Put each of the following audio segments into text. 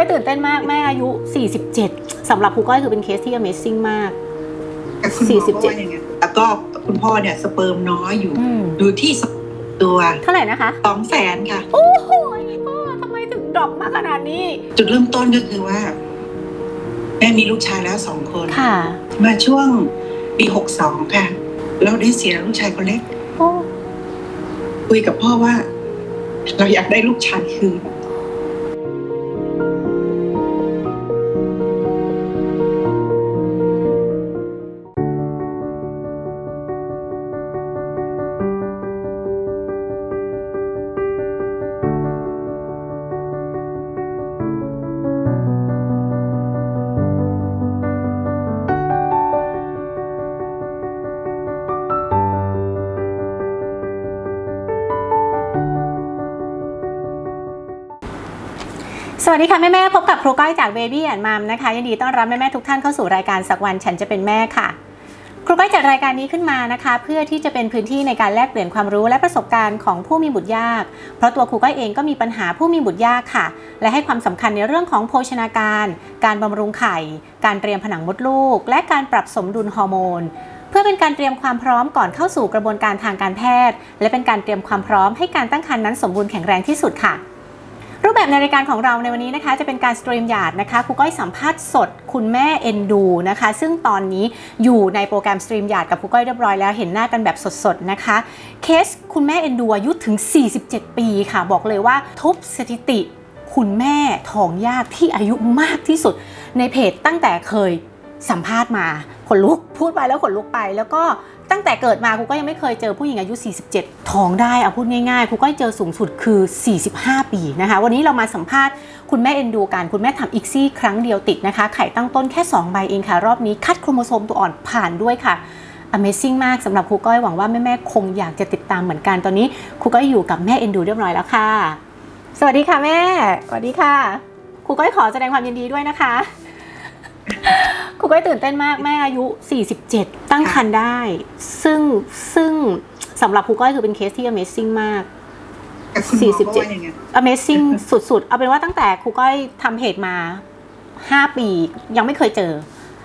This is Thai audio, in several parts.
ก้อยตื่นเต้นมากแม่อายุ 47สำหรับครูก้อยคือเป็นเคสที่ Amazing มากแต่คุณหมอก็ว่าอย่างไงแล้วก็คุณพ่อเนี่ยสเปิร์มน้อยอยู่อืมอยู่ที่สตัว เท่าไหร่นะคะสองแสนค่ะ โอ้โหพ่อทำไมถึงดรอปมาขนาดนี้ จุดเริ่มต้นก็คือว่า แม่มีลูกชายแล้วสองคนค่ะ มาช่วงปีหกสองค่ะ เราได้เสียลูกชายคนเล็กโอ้คุยกับพ่อว่า เราอยากได้ลูกชายคืน สวัสดีค่ะ แม่แม่พบกับครูก้อยจาก Baby and Mom นะคะยินดีต้อนรับแม่แม่ทุกท่านเข้าสู่รายการสักวันฉันจะเป็นแม่ค่ะ ครูก้อยจัดรายการนี้ขึ้นมานะคะ เพื่อที่จะเป็นพื้นที่ในการแลกเปลี่ยนความรู้และประสบการณ์ของผู้มีบุตรยาก เพราะตัวครูก้อยเองก็มีปัญหาผู้มีบุตรยากค่ะ และให้ความสำคัญในเรื่องของโภชนาการ การบำรุงไข่ การเตรียมผนังมดลูก และการปรับสมดุลฮอร์โมนเพื่อเป็นการเตรียมความพร้อมก่อนเข้าสู่กระบวนการทางการแพทย์ และเป็นการเตรียมความพร้อมให้การตั้งครรภ์นั้นสมบูรณ์แข็งแรงที่สุดค่ะ รูปแบบในรายการของเราในวันนี้นะคะ จะเป็นการสตรีมหยาดนะคะครูก้อยสัมภาษณ์สดคุณแม่เอ็นดูนะคะ ซึ่งตอนนี้อยู่ในโปรแกรมสตรีมหยาดกับครูก้อยเรียบร้อยแล้วเห็นหน้ากันแบบสดๆนะคะเคสคุณแม่เอ็นดูอายุถึง 47 ปีค่ะ บอกเลยว่าทุบสถิติคุณแม่ท้องยากที่อายุมากที่สุด ในเพจตั้งแต่เคยสัมภาษณ์มาขนลุกพูดไปแล้วขนลุกไปแล้วก็ ตั้งแต่เกิดมาครูก็ยังไม่เคยเจอผู้หญิงอายุ 47 ท้องได้เอาพูดง่ายๆครูก็เจอสูงสุดคือ 45 ปีนะคะ วันนี้เรามาสัมภาษณ์คุณแม่เอ็นดูกันคุณแม่ทำอีกซี่ครั้งเดียวติดนะคะ ไข่ตั้งต้นแค่ 2 ใบเองค่ะ รอบนี้คัดโครโมโซมตัวอ่อนผ่านด้วยค่ะ Amazing มากสำหรับครูก้อยหวังว่าแม่ๆคงอยากจะติดตามเหมือนกันตอนนี้ครูก้อยอยู่กับแม่เอ็นดูเรียบร้อยแล้วค่ะ สวัสดีค่ะแม่ สวัสดีค่ะครูก้อยขอแสดงความยินดีด้วยนะคะ ครูก้อยตื่นเต้นมากแม่อายุ 47 ตั้งครรภ์ได้ ซึ่งซึ่งสำหรับครูก้อยคือเป็นเคสที่ Amazing มากแต่คุณหมอก็ว่าอย่างไง Amazing สุดๆ เอาเป็นว่าตั้งแต่ครูก้อยทำเพจมา 5 ปียังไม่เคยเจอ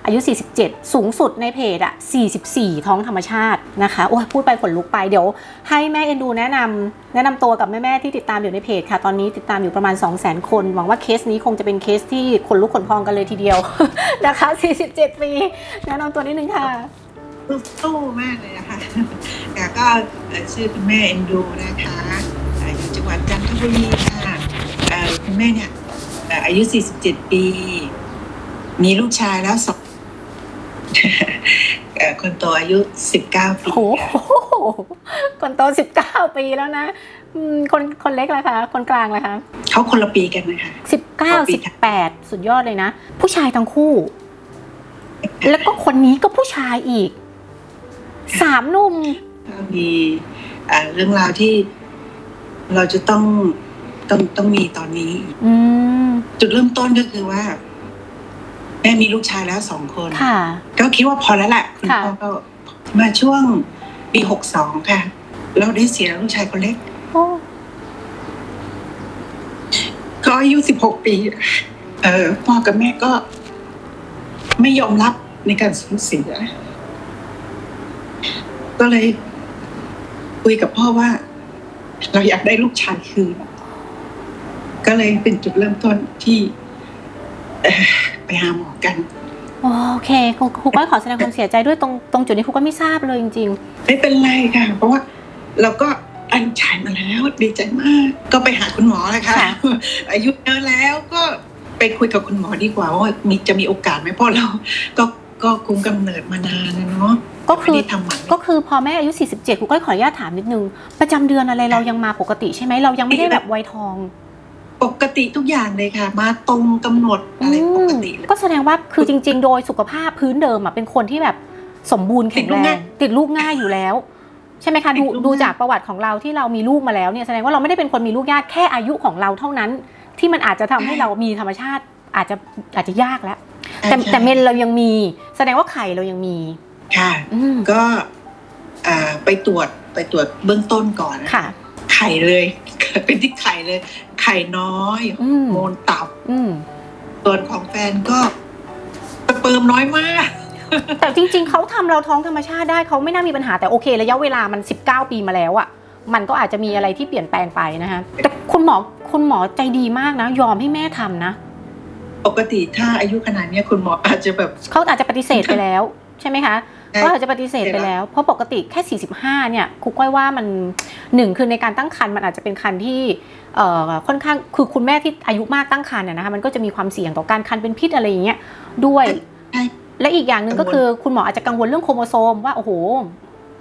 อายุ 47 สูงสุดในเพจอะ44 ท้องธรรมชาตินะคะ โอ้ยพูดไปขนลุกไปเดี๋ยว ให้แม่เอ็นดูแนะนำแนะนำตัวกับแม่ๆที่ติดตามอยู่ในเพจค่ะ ตอนนี้ติดตามอยู่ประมาณ 200,000 คน หวังว่าเคสนี้คงจะเป็นเคสที่ขนลุกขนพองกันเลยทีเดียวนะคะ 47 ปีแนะนำตัวนิดนึงค่ะสู้มากเลยนะคะแต่ก็ชื่อคุณแม่เอ็นดูนะคะอยู่จังหวัดจันทบุรีค่ะคุณแม่เนี่ยอายุ 47 ปี มีลูกชายแล้วสอง คนโตอายุ19ปีโอ้โหคนโต19ปีแล้วนะอืมคนคนเล็กล่ะคะคนกลางล่ะคะเขาคนละปีกันนะคะสิบเก้าสิบแปดสุดยอดเลยนะ ผู้ชายทั้งคู่ แล้วก็คนนี้ก็ผู้ชายอีกสามหนุ่มก็มีอ่าเรื่องราวที่เราจะต้องต้องต้องมีตอนนี้อืมจุดเริ่มต้นก็คือว่า แม่มีลูกชายแล้วสองคน ค่ะ ก็คิดว่าพอแล้วแหละคุณค่ะพ่อก็มาช่วงปีหกสองค่ะ เราได้เสียลูกชายคนเล็กโอ้ก็อายุสิบหกปี เออพ่อกับแม่ก็ ไม่ยอมรับในการสูญเสีย ก็เลย คุยกับพ่อว่า เราอยากได้ลูกชายคืนก็เลยเป็นจุดเริ่มต้นที่เอ่อ ไปหาหมอกันโอเคครูครูก้อยขอแสดงความเสียใจด้วยตรงตรงจุดนี้ครูก็ไม่ทราบเลยจริงไม่เป็นไรค่ะ เพราะว่าเราก็อันฉายมาแล้วดีใจมาก ก็ไปหาคุณหมอเลยค่ะค่ะอายุเยอะแล้วก็ไปคุยกับคุณหมอดีกว่าว่ามีจะมีโอกาสไหมเพราะเราก็ก็คุมกำเนิดมานานนะเนาะๆก็คือไม่ได้ทำหมันก็คือพอแม่อายุ 47ครูก้อยขออนุญาตถามนิดนึง ประจำเดือนอะไรเรายังมาปกติใช่ไหมเรายังไม่ได้แบบวัยทอง ปกติทุกอย่างเลยค่ะ มาตรงกำหนดอะไรปกติเลยก็แสดงว่าคือจริง ๆ โดยสุขภาพพื้นเดิมอะเป็นคนที่แบบสมบูรณ์แข็งแรงติดลูกง่ายอยู่แล้ว ใช่ไหมคะติดูดลูกง่ายดูจากประวัติของเราที่เรามีลูกมาแล้วเนี่ยแสดงว่าเราไม่ได้เป็นคนมีลูกยากแค่อายุของเราเท่านั้น ที่มันอาจจะทำให้เรามีธรรมชาติอาจจะอาจจะยากแล้ว แต่แต่เมนเรายังมี แสดงว่าไข่เรายังมีค่ะอืมก็อ่าไปตรวจไปตรวจเบื้องต้นก่อนนะค่ะ ไข่เลย เป็นที่ไข่เลย ไข่น้อยอืมโมนตับอืมส่วนของแฟนก็สเปิร์มน้อยมาก แต่จริง ๆ เขาทำเราท้องธรรมชาติได้เขาไม่น่ามีปัญหาแต่โอเค ระยะเวลามัน 19 ปีมาแล้วอะมันก็อาจจะมีอะไรที่เปลี่ยนแปลงไปนะคะแต่คุณหมอคุณหมอใจดีมากนะ ยอมให้แม่ทำนะ ปกติถ้าอายุขนาดเนี้ยคุณหมออาจจะแบบเขาอาจจะปฏิเสธไปแล้ว ใช่ไหมคะ ใช่เขาอาจจะปฏิเสธไปแล้ว เพราะปกติแค่ 45 เนี่ยครูก้อยว่ามันหนึ่งคือในการตั้งครรภ์มันอาจจะเป็นครรภ์ที่เอ่อค่อนข้างคือคุณแม่ที่อายุมากตั้งครรภ์อะนะคะมันก็จะมีความเสี่ยงต่อการครรภ์เป็นพิษอะไรอย่างเงี้ยด้วยใช่และอีกอย่างหนึ่งกัก็งวลคือคุณหมออาจจะกังวลเรื่องโครโมโซมว่าโอ้โห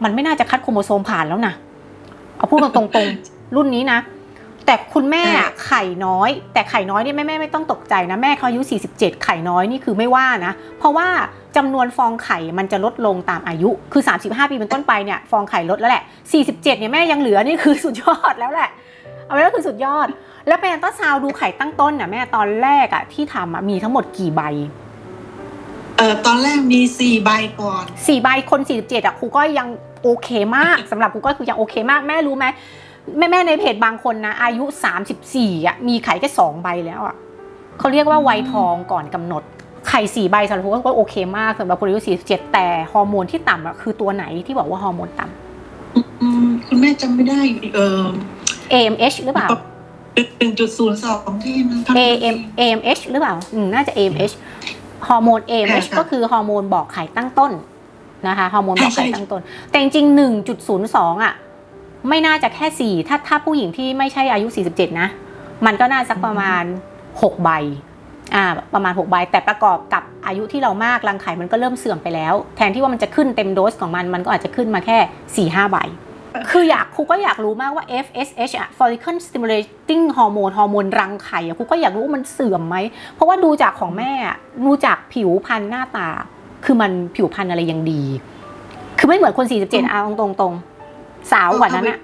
มันไม่น่าจะคัดโครโมโซมผ่านแล้วนะเอาพูดตรงๆรุ่นนี้นะ แต่คุณแม่อะไข่น้อย แต่ไข่น้อยเนี่ยแม่แม่ไม่ต้องตกใจนะแม่เขาอายุ 47 ไข่น้อยนี่คือไม่ว่านะ เพราะว่าจำนวนฟองไข่มันจะลดลงตามอายุคือ 35 ปีเป็นต้นไปเนี่ยฟองไข่ลดแล้วแหละ 47เนี่ยแม่ยังเหลือนี่คือสุดยอดแล้วแหละ เอาไว้ก็คือสุดยอด แล้วเป็นอัลตราซาวด์ดูไข่ตั้งต้นน่ะแม่ตอนแรกอะที่ทำอะมีทั้งหมดกี่ใบเอ่อตอนแรกมีสี่ใบก่อนสี่ใบคน47อะครูก้อยยังโอเคมากสำหรับครูก้อยคือยังโอเคมากแม่รู้ไหม แม่แม่ในเพจบางคนนะ อายุ 34อะมีไข่แค่สองใบแล้วอะเขาเรียกว่าวัยทองก่อนกำหนด ไข่สี่ใบสำหรับครูก้อยก็โอเคมากสำหรับคนอายุ47แต่ฮอร์โมนที่ต่ำอะคือตัวไหนที่บอกว่าฮอร์โมนต่ำอืมคุณแม่จำไม่ได้อยู่ดีเออ AMH หรือเปล่าหนึ่งจุดศูนย์สองที่มันทำ AM AMH หรือเปล่าอืมน่าจะ AMH ฮอร์โมน AMH ใช่ค่ะก็คือฮอร์โมนบอกไข่ตั้งต้นนะคะฮอร์โมนบอกไข่ใช่ใช่ตั้งต้น แต่จริงๆ1.02 อะ ไม่น่าจะแค่ 4 ถ้าถ้าผู้หญิงที่ไม่ใช่อายุ 47 นะ มันก็น่าสักประมาณ 6 ใบอ่าประมาณ 6 ใบ แต่ประกอบกับอายุที่เรามากรังไข่มันก็เริ่มเสื่อมไปแล้ว แทนที่ว่ามันจะขึ้นเต็มโดสของมัน มันก็อาจจะขึ้นมาแค่ 4-5 ใบ คืออยากครูก็อยากรู้มากว่า FSH อะ follicle stimulating hormone ฮอร์โมนรังไข่อะครูก็อยากรู้ว่ามันเสื่อมไหม เพราะว่าดูจากของแม่อะดูจากผิวพรรณหน้าตา คือมันผิวพรรณอะไรยังดี คือไม่เหมือนคน 47เอาตรงๆตรงๆ สาวกว่านั้นอะ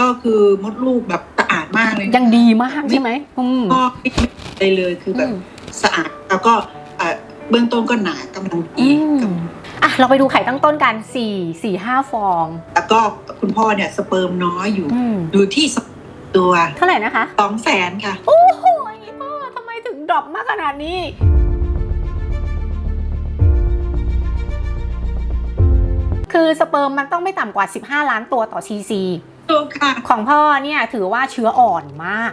ก็คือมดลูกแบบสะอาดมากเลยยังดีมากใช่ไหมอืมก็ไม่มีอะไรเลยคือแบบอืมสะอาดแล้วก็เอ่อเบื้องต้นก็หนากำลังอืดีมอะเราไปดูไข่ตั้งต้นกัน4 4 5ฟอง แล้วก็คุณพ่อเนี่ยสเปิร์มน้อยอยู่ อืมอยู่ที่สตัวเท่าไหร่นะคะ สองแสนค่ะ โอ้โหพ่อทำไมถึงดรอปมากขนาดนี้ คือสเปิร์มมันต้องไม่ต่ำกว่า 15 ล้านตัวต่อซีซีตัวค่ะของพ่อเนี่ยถือว่าเชื้ออ่อนมาก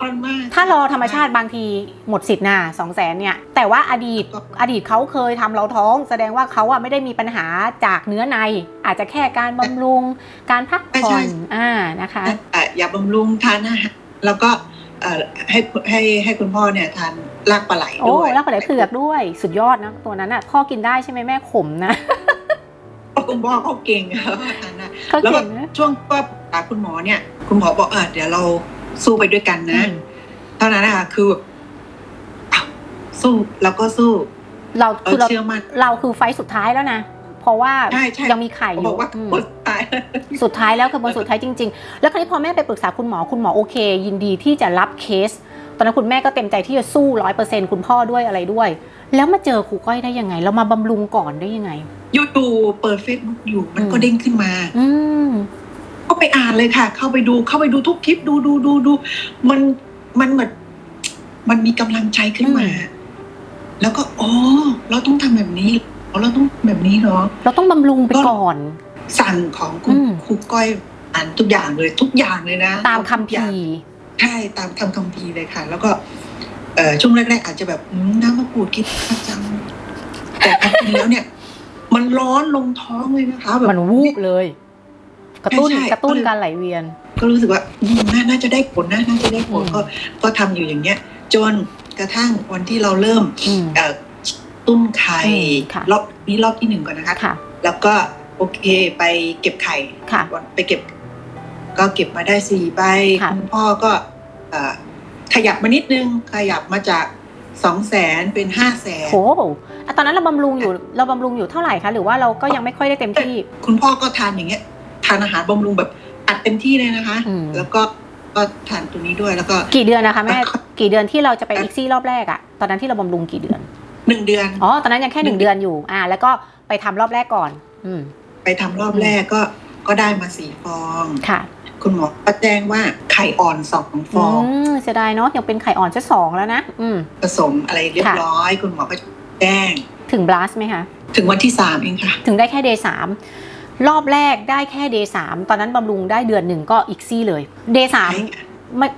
ตอนมากถ้ารอธรรมชาติบางทีหมดสิทธิ์นะสองแสนเนี่ย แต่ว่าอดีตอดีตเขาเคยทำเราท้อง แสดงว่าเขาอะไม่ได้มีปัญหาจากเนื้อใน อาจจะแค่การบำรุงการพักผ่อนอ่านะคะ เอ่ออย่าบำรุงทานอาหารแล้วก็เอ่อให้ให้ให้คุณพ่อเนี่ยทานรากปลาไหลโอ้ด้วย แล้วก็ได้เผือกด้วยสุดยอดนะ ตัวนั้นอะพ่อกินได้ใช่ไหมแม่ขมนะ คุณพ่อเขาเก่งค่ะทานได้เขาแล้วแบเก่บงนะช่วงว่าปรึกษาคุณหมอเนี่ย คุณหมอบอกเออเดี๋ยวเราสู้ไปด้วยกันนะอืมเท่านั้นนะคะคือแบบอ้าวสู้แล้วก็สู้ เราเราคือเราเชื่อมั่นเราคือไฟต์สุดท้ายแล้วนะเพราะว่าใช่ใช่ยังมีไข่อบอยู่กว่าอืมคนตายสุดท้ายแล้วคือบนสุดท้ายจริง ๆ แล้วคราวนี้พอแม่ไปปรึกษาคุณหมอคุณหมอโอเค ยินดีที่จะรับเคส ตอนนั้นคุณแม่ก็เต็มใจที่จะสู้ร้อยเปอร์เซ็นคุณพ่อด้วยอะไรด้วย แล้วมาเจอครูก้อยได้ยังไง เรามาบำรุงก่อนได้ยังไงอยู่ๆเปิดเฟซบุ๊กอยู่มันก็อืมเด้งขึ้นมา อืมก็ไปอ่านเลยค่ะ เข้าไปดูเข้าไปดูทุกคลิปดูดูดูดูมันมันเหมือนมันมีกำลังใจขึ้นมาอืมแล้วก็อ๋อเราต้องทำแบบนี้อ๋อเราต้องแบบนี้เนาะเราต้องบำรุงไปก่อน สั่งของคุณอืมครูก้อยอ่านทุกอย่างเลย ทุกอย่างเลยนะ ตามคัมทุกอย่าภีงร์ใช่ตามคำคัมภีร์เลยค่ะ แล้วก็ เอ่อช่วงแรกๆอาจจะแบบอืมน้ำมะกรูดกินประจำแต่พอกินแล้วเนี่ย มันร้อนลงท้องเลยนะคะแบบ มันวูบเลย กระตุ้นใช่ใช่ กระตุ้นการไหลเวียน ก็รู้สึกว่าอืมนาน่าจะได้ผลนะน่าจะได้ผลอืม ก็ก็ทำอยู่อย่างเงี้ย จนกระทั่งวันที่เราเริ่มอืม เอ่อตุ้นไข่อืมค่ะ รอบนี้รอบที่หนึ่งก่อนนะคะ ค่ะ แล้วก็โอเคไปเก็บไข่ค่ะ วันไปเก็บ ก็เก็บมาได้สี่ใบค่ะคุณพ่อก็เอ่อ ขยับมานิดนึง ขยับมาจากสองแสนเป็นห้าแสนโหอะตอนนั้นเราบำรุงอยู่เราบำรุงอยู่เท่าไหร่คะหรือว่าเราก็ยังไม่ค่อยได้เต็มที่ คุณพ่อก็ทานอย่างเงี้ย ทานอาหารบำรุงแบบอัดเต็มที่เลยนะคะอืมแล้วก็ก็ทานตัวนี้ด้วยแล้วก็ กี่เดือนนะคะแม่อะกี่เดือนที่เราจะไปอีกซี่รอบแรกอะตอนนั้นที่เราบำรุงกี่เดือนหนึ่งเดือนอ๋อตอนนั้นยังแค่หนึ่งหนึ่งเดือนอยู่ อ่า แล้วก็ไปทำรอบแรกก่อน อืมไปทำรอบแรกก็ก็ได้มาสี่ฟองค่ะ คุณหมอก็แจ้งว่าไข่อ่อนสองฟอืองมเสียดายเนาะยังเป็นไข่อ่อนจะสองแล้วนะอืมผสมอะไรเรียบค่ะร้อย คุณหมอก็แจ้ง ถึงบลัสไหมคะถึงวันที่สามเองค่ะ ถึงได้แค่เดย์สามรอบแรกได้แค่เดย์สามตอนนั้นบำรุงได้เดือนหนึ่งก็อีกซี่เลยเดย์สามใช่ค่ะ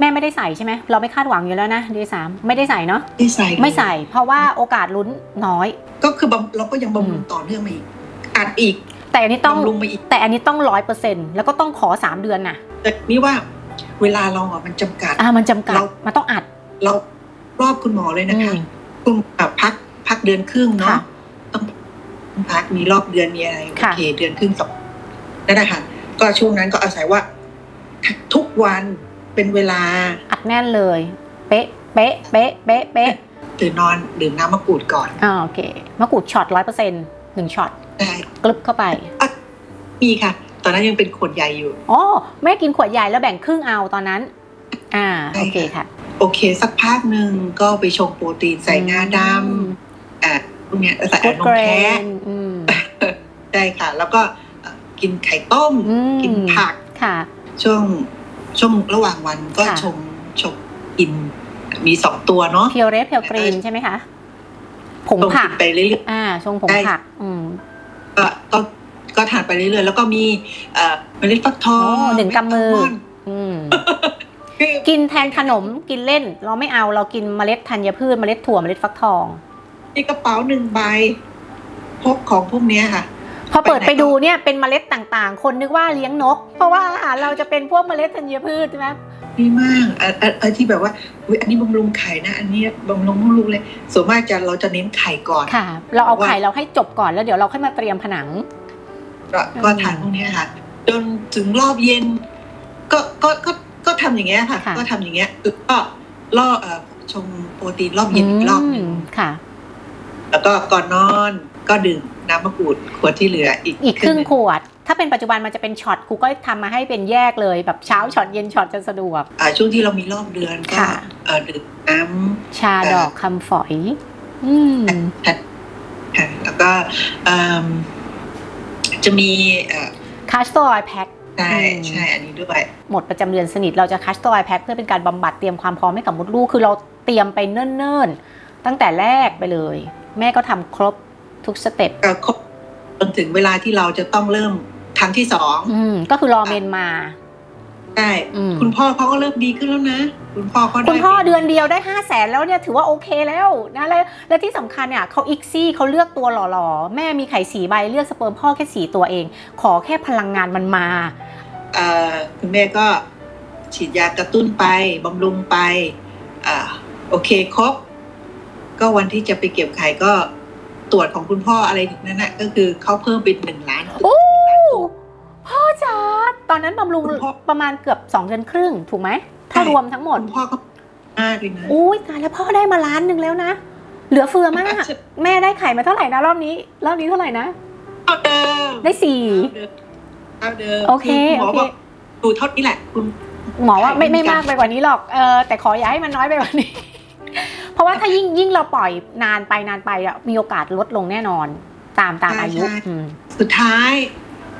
แม่ไม่ได้ใส่ใช่ไหมเราไม่คาดหวังอยู่แล้วนะเดย์สามไม่ได้ใส่เนาะไม่ใส่เลยไม่ใส่ เพราะว่าโอกาสลุ้นน้อย ก็คือบำเราก็ยังบำรุงต่อเนื่องมาอีกอัดอีก แต่อันนี้ต้องบำรุงมาอีกแต่อันนี้ต้องร้อยเปอร์เซ็นต์แล้วก็ต้องขอสามเดือนน่ะ แต่นี่ว่าเวลาเราอะมันจำกัดอ่ามันจำกัดเรามันต้องอัด เรารอบคุณหมอเลยนะคะอืมคุณอะพักพักเดือนครึ่งค่ะเนาะต้องพักมีรอบเดือนมีอะไรโอค่ะเคเดือนครึ่งสองนั่นแหละค่ะก็ช่วงนั้นก็อาศัยว่า ทุกวันเป็นเวลาอัดแน่นเลย เป๊ะ เป๊ะ เป๊ะ เป๊ะ เป๊ะตื่นนอนดื่มน้ำมะกรูดก่อนอ่าโอเคมะกรูดช็อตร้อยเปอร์เซ็นต์หนึ่งช็อตได้ กลึบเข้าไปมีค่ะ ตอนนั้นยังเป็นขวดใหญ่อยู่อ๋อแม่กินขวดใหญ่แล้วแบ่งครึ่งเอาตอนนั้น อ่าใช่โอเคค่ะ โอเค สักพักหนึ่งก็ไปชงโปรตีนใส่งาดำอะพวกเนี้ยใส่กุดนมเกรแพะนอืมใช่ค่ะ แล้วก็เอ่อกินไข่ต้มอืมกินผักค่ะ ช่วงช่วงระหว่างวันก็ค่ะชงชงกินมีสองตัวเนาะเพียวเรสเพียวกรีนใช่ไหมคะผงชงผักิกนไปเรื่อยอ่าชงผงได้ผัก อืมๆ ก็ก็ก็ทานไปเรื่อยๆ แล้วก็มีเอ่อเมล็ดฟักทองโอ้หนึ่งกำมือเดลนอืม คือกินแทนขนมกินเล่น เราไม่เอาเรากินเมล็ดธัญพืชเมล็ดถั่วเมล็ดฟักทองมีกระเป๋าหนึ่งใบพกของพวกเนี้ยค่ะ พอเปิดไปไหนไปดูเนี่ยเป็นเมล็ดต่างๆ คนนึกว่าเลี้ยงนก เพราะว่าอาหารเราจะเป็นพวกเมล็ดธัญพืชใช่ไหม ดีมากเอ่อเอ่อเอ่อที่แบบว่าอุ๊ยอันนี้บำรุงไข่นะ อันนี้บำรุงบำรุงเลยส่วนมากจะเราจะเน้นไข่ก่อนค่ะ เราเอาว่าไข่เราให้จบก่อนแล้วเดี๋ยวเราค่อยมาเตรียมผนัง ก็ก็ทานพวกเนี้ยค่ะ จนถึงรอบเย็น ก็ก็ก็ก็ทำอย่างเงี้ยค่ะ ค่ะ ก็ทำอย่างเงี้ยแล้วก็ล่อเอ่อชงโปรตีนรอบเย็นอีกรอบหนึ่ง มค่ะ แล้วก็ก่อนนอนก็ดื่มน้ำมะกรูดขวดที่เหลืออีกอีกครึ่งหนึ่ขวด ถ้าเป็นปัจจุบันมันจะเป็นช็อตครูก็ทำมาให้เป็นแยกเลยแบบเช้าช็อตเย็นช็อตจะสะดวกอ่าช่วงที่เรามีรอบเดือนก็ค่ะเอ่อดื่มน้ำชาดอกคำฝอย อืมค่ะแล้วก็เอิ่มจะมีเอ่อคัสตอร์ไอแพ็คใช่อืมใช่อันนี้ด้วย หมดประจำเดือนสนิทเราจะคัสตอร์ไอแพ็คเพื่อเป็นการบำบัดเตรียมความพร้อมให้กับมดลูกคือเราเตรียมไปเนิ่นๆ ตั้งแต่แรกไปเลย แม่ก็ทำครบทุกสเต็ปก็ครบจ นถึงเวลาที่เราจะต้องเริ่มครั้งที่สองอืมก็คือรอเมนมาใช่อืมคุณพ่อเขาก็เริ่มดีขึ้นแล้วนะ คุณพ่อเขาได้คุณพ่อไปเดือนเดียวได้ห้าแสนแล้วเนี่ยถือว่าโอเคแล้วนะและและที่สำคัญเนี่ยเขาอิกซี่เขาเลือกตัวหล่อๆ แม่มีไข่สีใบเลือกสเปิร์มพ่อแค่สีตัวเอง ขอแค่พลังงานมันมาเอ่อคุณแม่ก็ฉีดยากระตุ้นไปบำรุงไปอ่าโอเคครบ ก็วันที่จะไปเก็บไข่ก็ ตรวจของคุณพ่ออะไรนั่นนะก็คือเขาเพิ่มเป็นหนึ่งล้านโอ้พ่อจ๋าตอนนั้นบำรุงคุณพ่อประมาณเกือบ2เดือนครึ่งถูกไหม ถ้ารวมทั้งหมดคุณพ่อก็มากเลยนะอุ้ยตายแล้วพ่อได้มาล้านหนึ่งแล้วนะเหลือเฟือมาก แม่ได้ไข่มาเท่าไหร่นะรอบนี้ รอบนี้เท่าไหร่นะเท่าเดิมได้สี่เท่าเดิมโอเคณหมอโอเคบอกดูเท่านี้แหละคุณหมอว่าไม่ไข่ไม่ไม่มีมากการไปกว่านี้หรอกเออแต่ขออย่าให้มันน้อยไปกว่านี้เพ ราะว่าถ้ายิ่งยิ่งเราปล่อยนานไปนานไปอะมีโอกาสลดลงแน่นอนตามตามอายุอืมสุดท้าย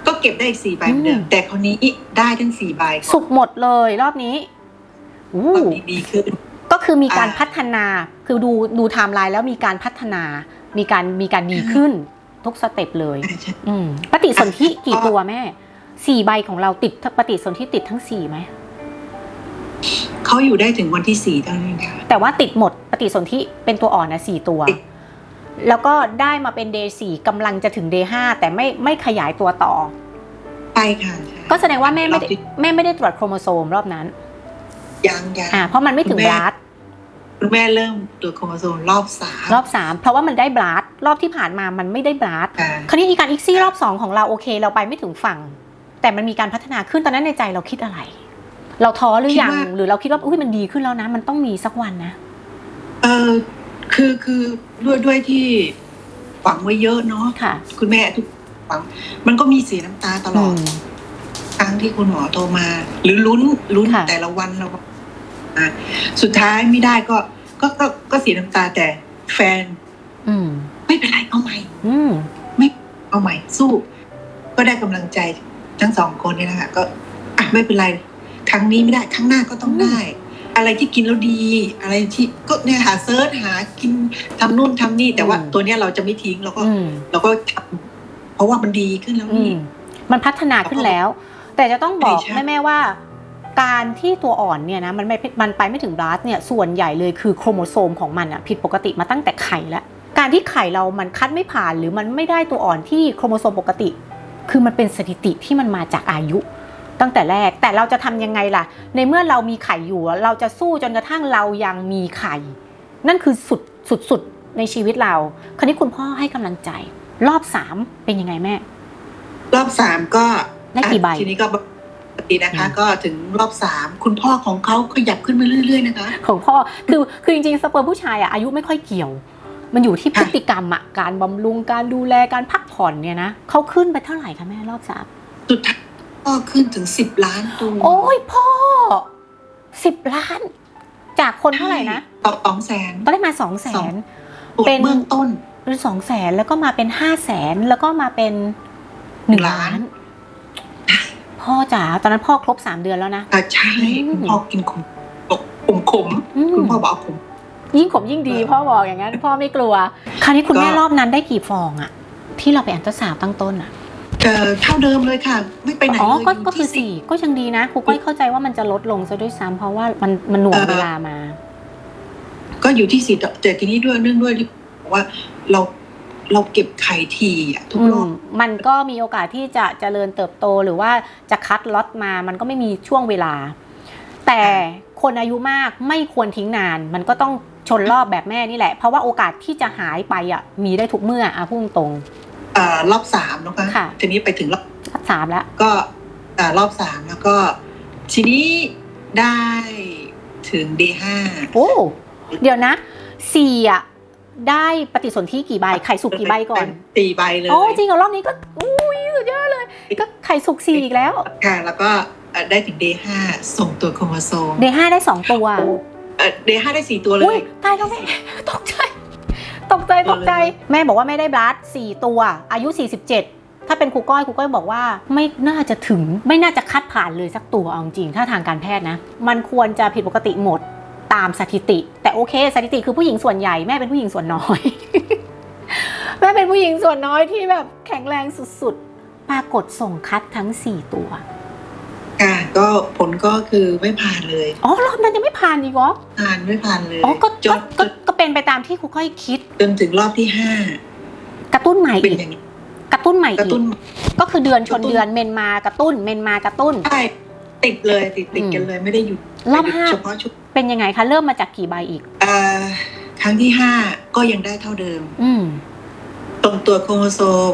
ก็เก็บได้อีกสี่ใบเหมือนเดิมอืมแต่คราวนี้ได้ทั้งสี่ใบสุกหมดเลยรอบนี้อู้ตอนนี้ดีขึ้น ก็คือมีการอ่าพัฒนาคือดูดูไทม์ไลน์แล้วมีการพัฒนา มีการมีการดีขึ้นทุกสเต็ปเลยใช่ใช่อืมปฏิสนธิอะกี่ตัวแม่สี่ใบของเราติดปฏิสนธิติดทั้งสี่ไหม เขาอยู่ได้ถึงวันที่สี่เท่านั้นค่ะ แต่ว่าติดหมดปฏิสนธิเป็นตัวอ่อนนะสี่ตัว ติด แล้วก็ได้มาเป็นเดย์สี่กำลังจะถึงเดย์ห้าแต่ไม่ไม่ขยายตัวต่อใช่ค่ะใช่ก็แสดงว่าแม่ไม่ได้รอบที่แม่ไม่ได้ตรวจโครโมโซมรอบนั้น ยังยัง อ่า เพราะมันไม่ถึงคุณบแม่ลัดคุณแม่เริ่มตรวจโครโมโซมรอบสามรอบสามเพราะว่ามันได้บลัดรอบที่ผ่านมามันไม่ได้บลัดค่ะ คราวนี้อีการอีกซี่รอบสองของเราโอเค เราไปไม่ถึงฝั่ง แต่มันมีการพัฒนาขึ้นตอนนั้นในใจเราคิดอะไร เราท้อหรือยังหรือเราคิดว่าอุ้ยมันดีขึ้นแล้วนะ มันต้องมีสักวันนะเออคือคือด้วยด้วยที่หวังไว้เยอะเนาะค่ะ คุณแม่ทุกหวัง มันก็มีเสียน้ำตาตลอดมครั้งที่คุณหมอโทรมา หรือลุ้นลุ้นค่ะแต่ละวันเราก็อะสุดท้ายไม่ได้ก็ ก็ก็ก็เสียน้ำตาแต่แฟน อืม ไม่เป็นไรเอาใหม่ อืมเอาใหม่สู้ ก็ได้กำลังใจทั้งสองคนเนี่ยนะคะก็อะไม่เป็นไร ครั้งนี้ไม่ได้ครั้งหน้าก็ต้องได้ อะไรที่กินแล้วดี อะไรที่ก็เนี่ยหาเซิร์ชหากินทำนู่นทำนี่ แต่ว่าอืมตัวเนี้ยเราจะไม่ทิ้งเราก็อืมเราก็ทำเพราะว่ามันดีขึ้นแล้วอืนี่มมันพัฒนาขึ้นแล้ว แต่จะต้องบอกใช่ใช่แม่ๆว่าการที่ตัวอ่อนเนี่ยนะมันไม่มันไปไม่ถึงบลัสเนี่ยส่วนใหญ่เลยคือโครโมโซมของมันอะผิดปกติมาตั้งแต่ไข่แล้วการที่ไข่เรามันคัดไม่ผ่านหรือมันไม่ได้ตัวอ่อนที่โครโมโซมปกติ คือมันเป็นสถิติที่มันมาจากอายุ ตั้งแต่แรกแต่เราจะทำยังไงล่ะ ในเมื่อเรามีไข่อยู่ เราจะสู้จนกระทั่งเรายังมีไข่ นั่นคือสุดสุดสุดในชีวิตเรา คราวนี้คุณพ่อให้กำลังใจ รอบสามเป็นยังไงแม่ รอบสามก็ได้กี่ใบอะทีนี้ก็ปกตินะคะอืมก็ถึงรอบสามคุณพ่อของเขาขยับขึ้นมาเรื่อยๆนะคะของพ่อคือคือจริงๆสเปิร์มผู้ชายอะอายุไม่ค่อยเกี่ยว มันอยู่ที่พฤติกรรมอะการบำรุงการดูแลการพักผ่อนเนี่ยนะเขาขึ้นไปเท่าไหร่คะแม่รอบสามสุดท้าย ก็ขึ้นถึงสิบล้านตัวโอ้ยพ่อสิบล้าน จากคนเท่าไหร่นะต่อสองแสนตอนแรกมาสองแสนตรวจเป็นเบื้องต้นเป็นสองแสนแล้วก็มาเป็นห้าแสนแล้วก็มาเป็นหนึ่งล้าน พ่อจ๋าตอนนั้นพ่อครบสามเดือนแล้วนะอะใช่อืมคุณพ่อกินขมขมขมอืมคุณพ่อบอกเอาขมยิ่งขมยิ่งดีพ่อบอกอย่างนั้น พ่อไม่กลัว คราวนี้คุณแม่ก็รอบนั้นได้กี่ฟองอะที่เราไปอันตราซาวด์ตั้งต้นอะ เอ่อเท่าเดิมเลยค่ะ ไม่ไปไหนอ๋อ เลยก็ยู่ก็คือที่สี่ก็ยังดีนะครูก้อยเข้าใจว่ามันจะลดลงซะด้วยซ้ำเพราะว่ามันมันหน่วงเวลามา ก็อยู่ที่สี่แต่ทีนี้ด้วยเนื่องด้วยที่บอกว่าเราเราเก็บไข่ทีอะทุกอืรอมบ มันก็มีโอกาสที่จะเจริญเติบโตหรือว่าจะคัดล็อตมา มันก็ไม่มีช่วงเวลา แต่คนอายุมากไม่ควรทิ้งนาน มันก็ต้องชนรอบแบบแม่นี่แหละ เพราะว่าโอกาสที่จะหายไปอะมีได้ทุกเมื่ออะพูดตรงเอ่อ รอบสามนะคะค่ะ ทีนี้ไปถึงรอบๆรอบสามแล้วก็เอ่อรอบสามแล้วก็ ทีนี้ได้ถึง day ห้าโอ้เดี๋ยวนะสี่อะได้ปฏิสนธิกี่ใบไข่สุกกี่ใบก่อนสี่ใบเลยโอ้จริงเหรอรอบนี้ก็อุ้ยสุดยอดเลย ก็ไข่สุกสี่อีกแล้วค่ะแล้วก็เอ่อได้ถึง day ห้าส่งตัวโครโมโซมเดย์ห้าได้สองตัว เอ่อ day ห้าได้สี่ตัวเลอุ้ยยตายแล้วแม่ตกใจ ตกใจตกใจ แม่บอกว่าไม่ได้บลัสสี่ตัว อายุ 47 ถ้าเป็นครูก้อยครูก้อยบอกว่าไม่น่าจะถึงไม่น่าจะคัดผ่านเลยสักตัวเอาจริงๆถ้าทางการแพทย์นะ มันควรจะผิดปกติหมดตามสถิติ แต่โอเคสถิติคือผู้หญิงส่วนใหญ่แม่เป็นผู้หญิงส่วนน้อย แม่เป็นผู้หญิงส่วนน้อยที่แบบแข็งแรงสุดๆ ปรากฏส่งคัดทั้ง 4 ตัวค่ะ ก็ผลก็คือไม่ผ่านเลย อ๋อรอบนั้นยังไม่ผ่านอีกเหรอผ่านไม่ผ่านเลยอ๋อก็จก็นก็ก็เป็นไปตามที่ครูก้อยคิด จนถึงรอบที่ห้ากระตุ้นใหม่เป็นอีกอย่างนี้กระตุ้นใหม่กระอีตุ้น กก็คือเดือนชนกระตุ้น เดือนเมนมากระตุ้น เมนมากระตุ้น ใช่ติดเลยติดติดอืมกันเลยไม่ได้หยุดรอบไม่ได้ห้า เฉพาะชุดเป็นยังไงคะเริ่มมาจากกี่ใบอีก เอ่อครั้งที่ห้าก็ยังได้เท่าเดิม อืม ตรงตัวโครโมโซม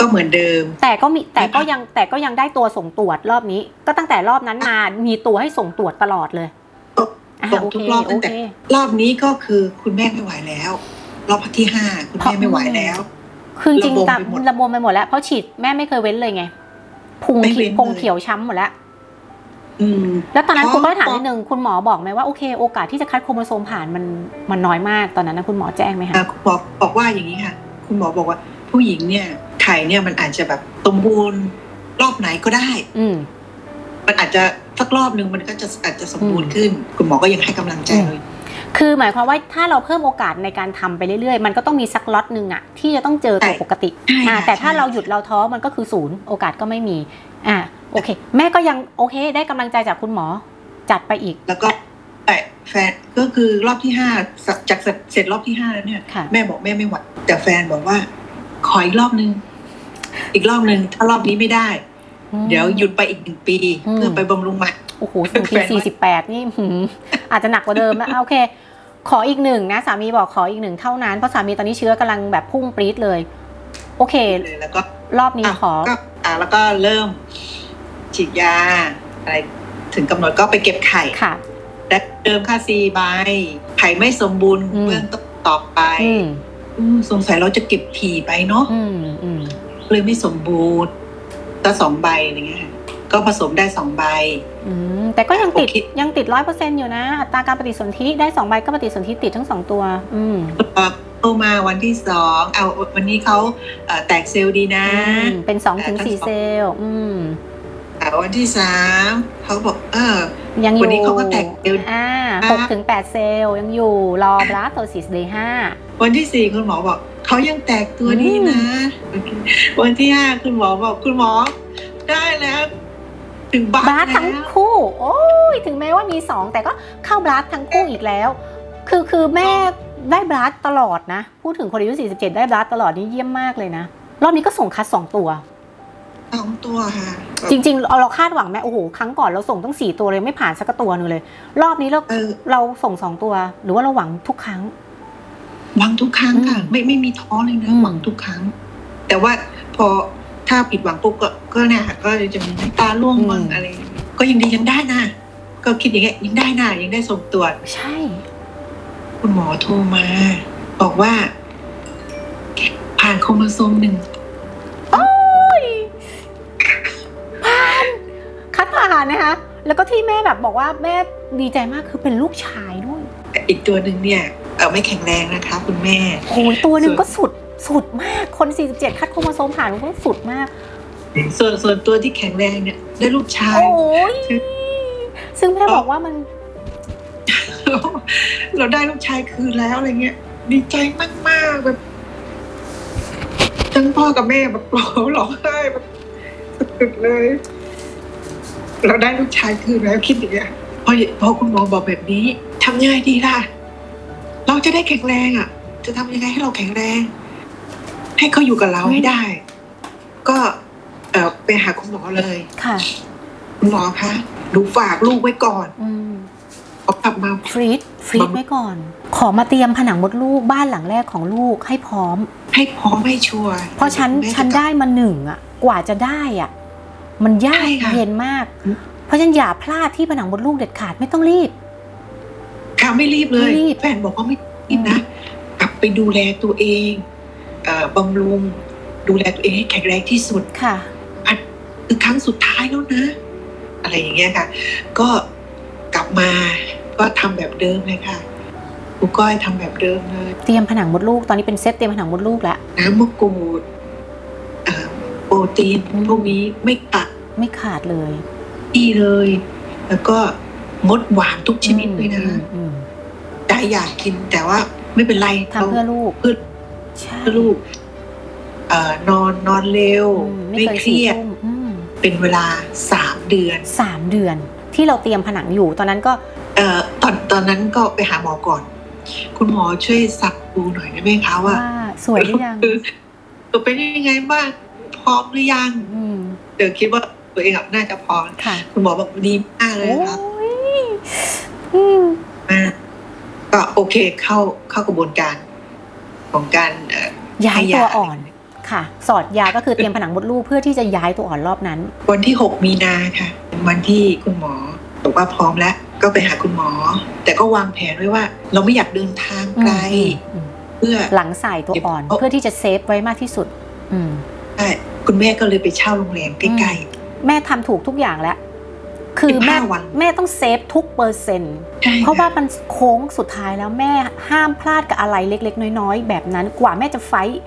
ก็เหมือนเดิม แต่ก็มีแต่ก็ไม่ผ่านยังแต่ก็ยังได้ตัวส่งตรวจรอบนี้ ก็ตั้งแต่รอบนั้นมามีตัวให้ส่งตรวจตลอดเลยตกอะตกโอทุเคกรอบโอตั้งแต่เครอบนี้ก็คือคุณแม่ไม่ไหวแล้ว รอบที่ห้าคุณแม่ไม่ไหวแล้ว คือจริงระบมๆตามไปหมดระบมไปหมดแล้วเพราะฉีดแม่ไม่เคยเว้นเลยไงพุงไม่ขีเว้นพุงเลยเขียวช้ำหมดแล้วอืมแล้วตอนนั้นเพคุณราะก็ถามนิดนึงคุณหมอบอกไหมว่าโอเค โอกาสที่จะคัดโครโมโซมผ่านมันมันน้อยมากตอนนั้นนะคุณหมอแจ้งไหมคะอะคุณหมอบอกว่าอย่างนี้ค่ะ คุณหมอบอกว่าผู้หญิงเนี่ย ไข่เนี่ยมันอาจจะแบบสมบูรณ์รอบไหนก็ได้ อืม มันอาจจะสักรอบหนึ่งมันก็จะอาจจะสมบูรณ์ขึ้น คุณหมอก็ยังให้กำลังใจเลย คือหมายความว่าถ้าเราเพิ่มโอกาสในการทำไปเรื่อยๆ มันก็ต้องมีสักล็อตหนึ่งอะที่จะต้องเจอตัวใช่ปกติใช่อ่าค่ะแต่ถ้าใช่ เราหยุดเราท้อมันก็คือศูนย์โอกาสก็ไม่มี อ่าโอเค แม่ก็ยังโอเค ได้กำลังใจจากคุณหมอ จัดไปอีกแล้วก็แต่แฟนก็คือรอบที่ห้าจากเสร็จเสร็จรอบที่ห้าแล้วเนี่ย ค่ะ แม่บอกแม่ไม่ไหวแต่แฟนบอกว่า ขออีกรอบนึง อีกรอบนึงถ้ารอบนี้ไม่ได้ เดี๋ยวหยุดไปอีกหนึ่งปีอืมเพื่อไปบำรุงใหม่โอ้โหถึงปีแฟนว่าสี่สิบแปดนี่หืมอาจจะหนักกว่าเดิมนะอะโอเค ขออีกหนึ่งนะสามีบอกขออีกหนึ่งเท่านั้นเพราะสามีตอนนี้เชื้อกำลังแบบพุ่งปรี๊ดเลย โอเคเลยแล้วก็รอบนี้อะขอก็อ่าแล้วก็เริ่มฉีดยาอะไรถึงกำหนดก็ไปเก็บไข่ค่ะและเดิมค่าซีใบไข่ไม่สมบูรณ์อืมเบื้องต้นต่อไปอืมอืมสงสัยเราจะเก็บถี่ไปเนาะอืมอืม เลยไม่สมบูรณ์ ก็สองใบอะไรเงี้ยค่ะก็ผสมได้สองใบอืมแต่ก็ยังติดโอเคยังติดร้อยเปอร์เซ็นต์อยู่นะ อัตราการปฏิสนธิได้สองใบก็ปฏิสนธิติดทั้งสองตัว อืมพอโตมาวันที่สองเอาวันนี้เขาเอ่อแตกเซลล์ดีนะอืมเป็นสองถึงสี่ทั้งสองเซลล์ อืมอ่าวันที่สามเขาบอก เออยังอยู่วันนี้เขาก็แตกเซลล์อ่าอ่าหกถึงแปดเซลล์ยังอยู่รอบลาสโตซิสเดย์ห้าวันที่สี่คุณหมอบอกเขายังแตกตัวนี้นะ วันที่ห้าคุณหมอบอกคุณหมอได้แล้วถึงบ้านบลาสทั้งแล้วคู่ โอ้ยถึงแม้ว่ามีสองแต่ก็เข้าบลาสทั้งคู่อีกแล้ว คือคือแม่ได้บลาสตลอดนะ พูดถึงคนอายุ47 ได้บลาสตลอดนี่เยี่ยมมากเลยนะ รอบนี้ก็ส่งคัดสองตัว สองตัวค่ะจริงๆเราเราคาดหวังแม่โอ้โหครั้งก่อนเราส่งต้องสี่ตัวเลยไม่ผ่านสักตัวหนึงเลย รอบนี้เราเออเราส่งสองตัว หรือว่าเราหวังทุกครั้ง หวังทุกครั้งค่ะ อืมไม่ไม่มีท้อเลยนะอืม หวังทุกครั้ง แต่ว่าพอถ้าผิดหวังปุ๊บก็ก็เนี่ยค่ะก็จะมีน้ำตาร่วงบ้างอะไรอย่างเงี้ยก็ยังดียังได้นะก็คิดอย่างเงี้ยยังได้นะยังได้ส่งตรวจ ใช่ คุณหมอโทรมา บอกว่า ผ่านโครโมโซมหนึ่ง นนะคะแล้วก็ที่แม่แบบบอกว่าแม่ดีใจมากคือเป็นลูกชายด้วยแต่อีกตัวหนึ่งเนี่ยเออไม่แข็งแรงนะคะ คุณแม่โอ้ยตัวหนึ่งส่วนก็สุดสุดมากคน 47 คัดโครโมโซมผ่านมันก็สุดมาก ส่วนส่วนตัวที่แข็งแรงเนี่ยได้ลูกชายโอ้ยซึ่งแม่บอกว่ามัน เราได้ลูกชายคืนแล้วอะไรเงี้ย ดีใจมากๆแบบทั้งพ่อกับแม่แบบร้องไห้แบบสุดๆเลย เราได้ลูกชายคืนแล้วคิดอย่างเงี้ยพอพอคุณหมอบอกแบบนี้ทำยังไงดีล่ะ เราจะได้แข็งแรงอะ จะทำยังไงให้เราแข็งแรง ให้เขาอยู่กับเราให้ได้ ก็เออไปหาคุณหมอเลย ค่ะ คุณหมอคะหนูฝากลูกไว้ก่อนอืมพอกลับมา ฟรีดฟรีดไว้ก่อน ขอมาเตรียมผนังมดลูกบ้านหลังแรกของลูกให้พร้อม ให้พร้อมให้ชัวร์เพราะฉัน แม่จะฉันได้มาหนึ่งอะกว่าจะได้อะ มันยากใช่ค่ะเย็นมากอืมเพราะฉะนันอย่าพลาดที่ผนังมดลูกเด็ดขาดไม่ต้องรีบค่ะไม่รีบเลยไม่รีบแฟนบอกว่าไม่รีบนะกลับไปดูแลตัวเองเอ่อบำรุงดูแลตัวเองให้แข็งแรงที่สุดค่ะคือครั้งสุดท้ายแล้วนะ อะไรอย่างเงี้ยค่ะ ก็กลับมาก็ทำแบบเดิมเลยค่ะครูก้อยทำแบบเดิมเลย เตรียมผนังมดลูกตอนนี้เป็นเซตเตรียมผนังมดลูกแล้วน้ำมะกรูดเอ่อโปร ตีนอืมพวกนี้ไม่ตัดไม่ขาดเลยดีเลย แล้วก็งดหวานทุกชนิดเลยนะอืมอืมใจอยากกินแต่ว่าไม่เป็นไรทำเพื่อลูกเพื่อใช่เพื่อลูกเอ่อนอนนอนเร็วอืมไม่ไม่เกินเคสี่รียดทุ่มอืมเป็นเวลาสามเดือนสามเดือน ที่เราเตรียมผนังอยู่ตอนนั้นก็เอ่อตอนตอนนั้นก็ไปหาหมอก่อน คุณหมอช่วยสับดูหน่อยได้ไหมคะว่าว่าสวยหรือยังคือตัวเป็นยังไงบ้าง พร้อมหรือยังอืมเดี๋ยวคิดว่าตัวเองอะน่าจะพร้อมค่ะคุณหมอบอกดีมากเลยโอ้ครับยอืมมากก็โอเคเข้าเข้ากระบวนการของการเอ่อ ย้ายให้ตัวอ่อนค่ะ สอดยาก็คือเตรียมผนังมดลูกเพื่อที่จะย้ายตัวอ่อนรอบนั้น วันที่ 6 มีนาค่ะเป็นวันที่คุณหมอบอกว่าพร้อมแล้ว ก็ไปหาคุณหมอ แต่ก็วางแผนไว้ว่า เราไม่อยากเดินทางไกลอืมเพื่อ หลังใส่ตัวอ่อนเก็บ เพื่อที่จะเซฟไว้มากที่สุด อืมใช่ คุณแม่ก็เลยไปเช่าโรงแรมใกล้แม่ทำถูกทุกอย่างแล้ว คือแม่สิบห้าวันแม่ต้องเซฟทุกเปอร์เซ็นต์ๆใช่เพราะว่าค่มันโค้งสุดท้ายแล้วแม่ห้ามพลาดกับอะไรเล็ก ๆ น้อย ๆ แบบนั้นกว่าแม่จะไฟท์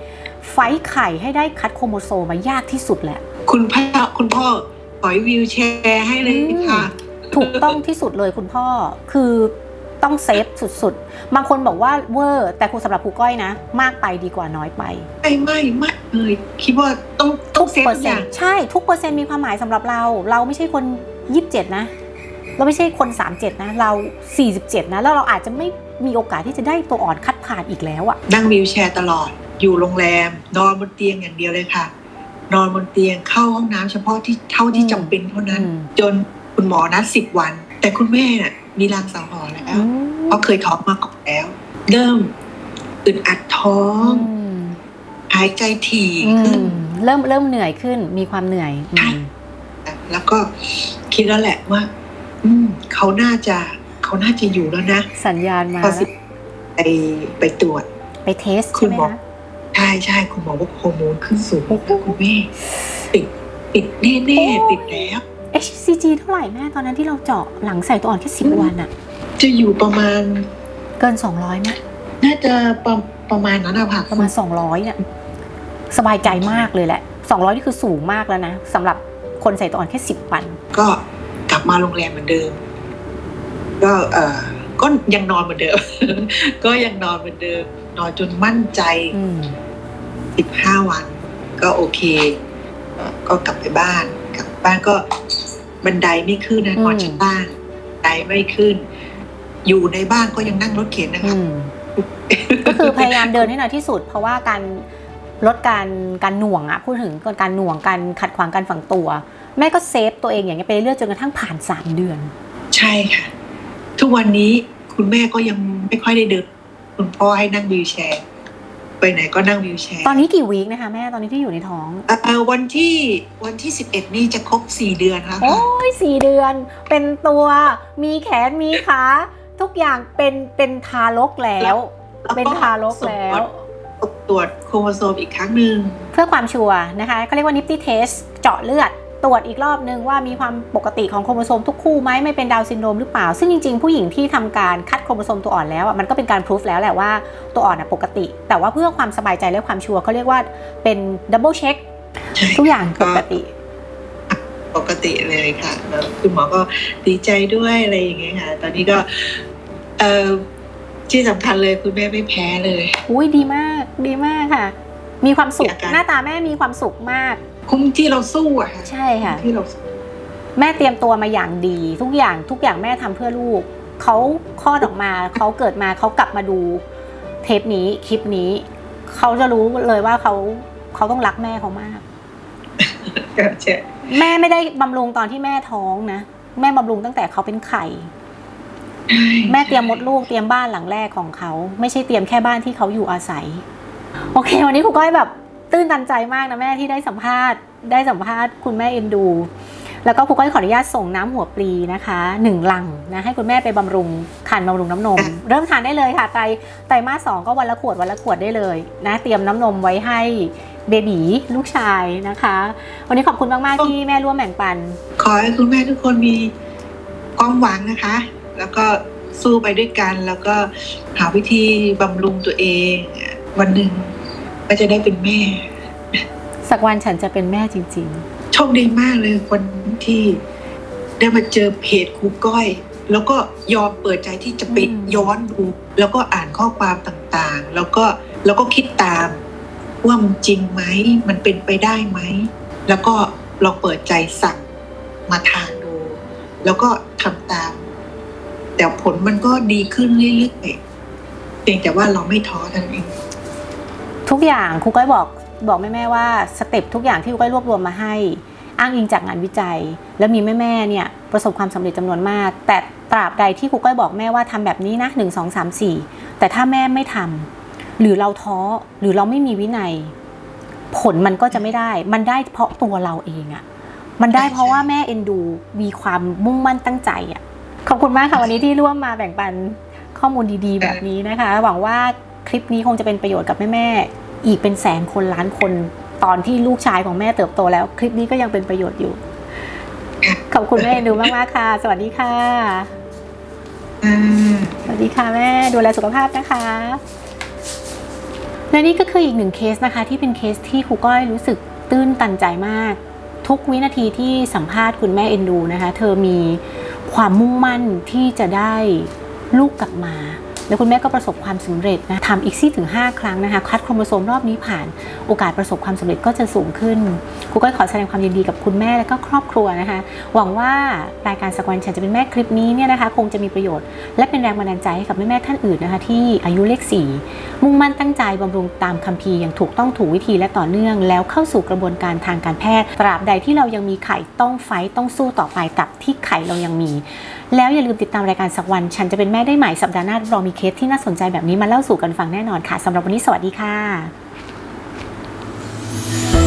ไฟท์ไข่ให้ได้คัดโครโมโซมมายากที่สุดแหละ คุณพ่อคุณพ่อปล่อยวิวแชร์ให้เลยค่ะ ถูกต้องที่สุดเลยคุณพ่อคือ ต้องเซฟสุดๆ บางคนบอกว่าเวอร์แต่คุณสำหรับครูก้อยนะ มากไปดีกว่าน้อยไป ไม่ไม่ไม่เลยคิดว่าต้องต้ทุองกเซฟเปอทุร์กเซ็อนย่าง ต์ใช่ทุกเปอร์เซ็นต์มีความหมายสำหรับเรา เราไม่ใช่คนยี่สิบเจ็ดนะ เราไม่ใช่คน 37 นะ เรา 47 นะ แล้วเราอาจจะไม่มีโอกาสที่จะได้ตัวอ่อนคัดผ่านอีกแล้วอะ นั่งวิวแชร์ตลอด อยู่โรงแรม นอนบนเตียงอย่างเดียวเลยค่ะ นอนบนเตียงเข้าห้องน้ำเฉพาะที่เท่าที่จำเป็นเท่านั้น อืม จนคุณหมอนัดสิบวัน แต่คุณแม่น่ะ มีรางสังหรณ์แล้วอืมเพราะเคยท้องมาก่อนแล้ว เริ่มอึดอัดท้องอืมหายใจถี่อืขึ้นมเริ่มเริ่มเหนื่อยขึ้น มีความเหนื่อยอืมแล้วก็คิดแล้วแหละว่า อืมเขาน่าจะเขาน่าจะอยู่แล้วนะ สัญญาณมาพอแล้สิวไปไปตรวจ ไปเทสคุใช่ณไหมหมอคะใช่ใช่คุณหมอว่าฮอร์โมนขึ้นสูงโอ้โหนะคุณแม่ติดติดแน่โอ้ยๆติดแล้ว HCG เท่าไหร่แม่ตอนนั้นที่เราเจาะหลังใส่ตัวอ่อนแค่สิบวันอะจะอยู่ประมาณ เกิน200ไหมน่าจะประประมาณนั้นอะค่ะประมาณ200เนี่ยสบายใจมากเลยแหละ200นี่คือสูงมากแล้วนะสำหรับคนใส่ตัวอ่อนแค่สิบวัน ก็กลับมาโรงแรมเหมือนเดิม ก็เออก็ยังนอนเหมือนเดิม ก็ยังนอนเหมือนเดิม นอนจนมั่นใจอืมสิบห้าวัน ก็โอเคเอ่อก็กลับไปบ้าน กลับบ้านก็ บันไดไม่ขึ้นนะนอนชั้นล่างบันไดไม่ขึ้น อยู่ในบ้านก็ยังนั่งรถเข็นนะอืคะมก็คือพยายามเดินให้น้อยที่สุด เพราะว่าการลดการการหน่วงอะพูดถึงการหน่วงการขัดขวางการฝังตัว แม่ก็เซฟตัวเองอย่างเงี้ยไปเรื่อยๆจนกระทั่งผ่านสามเดือน ใช่ค่ะ ทุกวันนี้คุณแม่ก็ยังไม่ค่อยได้เดินคุณพ่อให้นั่งวีลแชร์ ไปไหนก็นั่งวีลแชร์ ตอนนี้กี่วีคนะคะแม่ตอนนี้ที่อยู่ในท้อง เอ่อวันที่วันที่สิบเอ็ดนี่จะครบสี่เดือนแล้วโอ้ค่ะยสี่เดือน เป็นตัวมีแขนมีขาทุกอย่างเป็นเป็นทารกแล้วเป็นทารกแล้วส่งตรวจโครโมโซมอีกครั้งหนึ่ง เพื่อความชัวร์นะคะเขาเรียกว่านิปตี้เทสเจาะเลือด ตรวจอีกรอบนึงว่ามีความปกติของโครโมโซมทุกคู่ไหมไม่เป็นดาวน์ซินโดรมหรือเปล่า ซึ่งจริงๆ ผู้หญิงที่ทำการคัดโครโมโซมตัวอ่อนแล้วอะมันก็เป็นการพิสูจแล้วแหละว่าตัวอ่อนอะปกติ แต่ว่าเพื่อความสบายใจและความชัวร์เขาเรียกว่าเป็นดับเบิลเช็คใช่ทุกอย่างปกติ ปกติเลยค่ะแล้วคุณหมอก็ดีใจด้วยอะไรอย่างเงี้ยค่ะ ตอนนี้ก็เออที่สำคัญเลยคุณแม่ไม่แพ้เลย อุ้ยดีมาก ดีมากค่ะ มีความสุขอาการหน้าตาแม่มีความสุขมาก คุ้มที่เราสู้อะค่ะใช่ค่ะ ที่เราสู้แม่เตรียมตัวมาอย่างดี ทุกอย่างทุกอย่างแม่ทำเพื่อลูก เขาคลอดออกมา เขาเกิดมาเขากลับมาดู เทปนี้คลิปนี้ เขาจะรู้เลยว่าเขาเขาต้องรักแม่เขามากใช่แม่ไม่ได้บำรุงตอนที่แม่ท้องนะ แม่บำรุงตั้งแต่เขาเป็นไข่ แม่เตรียมมดลูกเตรียมบ้านหลังแรกของเขา ไม่ใช่เตรียมแค่บ้านที่เขาอยู่อาศัย โอเค วันนี้ครูก้อยแบบ ตื้นตันใจมากนะแม่ที่ได้สัมภาษณ์ ได้สัมภาษณ์คุณแม่เอ็นดู แล้วก็ครูก้อยขออนุญาตส่งน้ำหัวปลีนะคะหนึ่งลังนะให้คุณแม่ไปบำรุงขันบำรุงน้ำนม เริ่มทานได้เลยค่ะไตรไตรมาสสองก็วันละขวดวันละขวดได้เลยนะเตรียมน้ำนมไว้ให้เบบีลูกชายนะคะ วันนี้ขอบคุณมาก ๆ ที่แม่ร่วมแบ่งปัน ขอให้คุณแม่ทุกคนมีความหวังนะคะ แล้วก็สู้ไปด้วยกัน แล้วก็หาวิธีบำรุงตัวเอง วันหนึ่ง ก็จะได้เป็นแม่ สักวันฉันจะเป็นแม่จริงโชคดีมากเลยคนที่ได้มาเจอเพจครูก้อย แล้วก็ยอมเปิดใจที่จะไปอืม ย้อนดู แล้วก็อ่านข้อความต่างๆ แล้วก็แล้วก็คิดตาม ว่ามันจริงไหมมันเป็นไปได้ไหม แล้วก็ลองเปิดใจสั่งมาทานดู แล้วก็ทำตาม แต่ผลมันก็ดีขึ้นเรื่อยๆเพียงแต่ว่าเราไม่ท้อเท่านั้นเองๆ ทุกอย่างครูก้อยบอกบอกแม่ๆว่าสเต็ปทุกอย่างที่ครูก้อยรวบรวมมาให้ อ้างอิงจากงานวิจัย แล้วมีแม่ๆเนี่ยประสบความสำเร็จจำนวนมาก แต่ตราบใดที่ครูก้อยบอกแม่ว่าทำแบบนี้นะหนึ่งสองสามสี่แต่ถ้าแม่ไม่ทำหรือเราท้อหรือเราไม่มีวินัย ผลมันก็จะไม่ได้ มันได้เพราะตัวเราเองอะมันได้เพราะว่าแม่เอ็นดูมีความมุ่งมั่นตั้งใจอะขอบคุณมากค่ะวันนี้ที่ร่วมมาแบ่งปันข้อมูลดีๆ แบบนี้นะคะ หวังว่าคลิปนี้คงจะเป็นประโยชน์กับแม่ๆ อีกเป็นแสนคนล้านคนตอนที่ลูกชายของแม่เติบโตแล้ว คลิปนี้ก็ยังเป็นประโยชน์อยู่ ขอบคุณแม่เอ็นดูมากๆค่ะ สวัสดีค่ะอ่าสวัสดีค่ะแม่ดูแลสุขภาพนะคะและนี่ก็คืออีกหนึ่งเคสนะคะ ที่เป็นเคสที่ครูก้อยรู้สึกตื้นตันใจมาก ทุกวินาทีที่สัมภาษณ์คุณแม่เอ็นดูนะคะ เธอมีความมุ่งมั่นที่จะได้ลูกกลับมา แล้วคุณแม่ก็ประสบความสำเร็จนะทำอีกซี่ถึง 5 ครั้งนะคะ คัดโครโมโซมรอบนี้ผ่านโอกาสประสบความสำเร็จก็จะสูงขึ้นครูก้อยขอแสดงความยินดีกับคุณแม่และก็ครอบครัวนะคะ หวังว่ารายการสักวันฉันจะเป็นแม่คลิปนี้เนี่ยนะคะ คงจะมีประโยชน์ และเป็นแรงบันดาลใจให้กับแม่ๆท่านอื่นนะคะ ที่อายุเลขสี่ มุ่งมั่นตั้งใจบำรุงตามคัมภีร์อย่างถูกต้องถูกวิธีและต่อเนื่อง แล้วเข้าสู่กระบวนการทางการแพทย์ ตราบใดที่เรายังมีไข่ต้องไฟต์ต้องสู้ต่อไปกับที่ไข่เรายังมี แล้วอย่าลืมติดตามรายการสักวัน ฉันจะเป็นแม่ได้ใหม่สัปดาห์หน้าเรามีเคสที่น่าสนใจแบบนี้มาเล่าสู่กันฟังแน่นอนค่ะสำหรับวันนี้สวัสดีค่ะ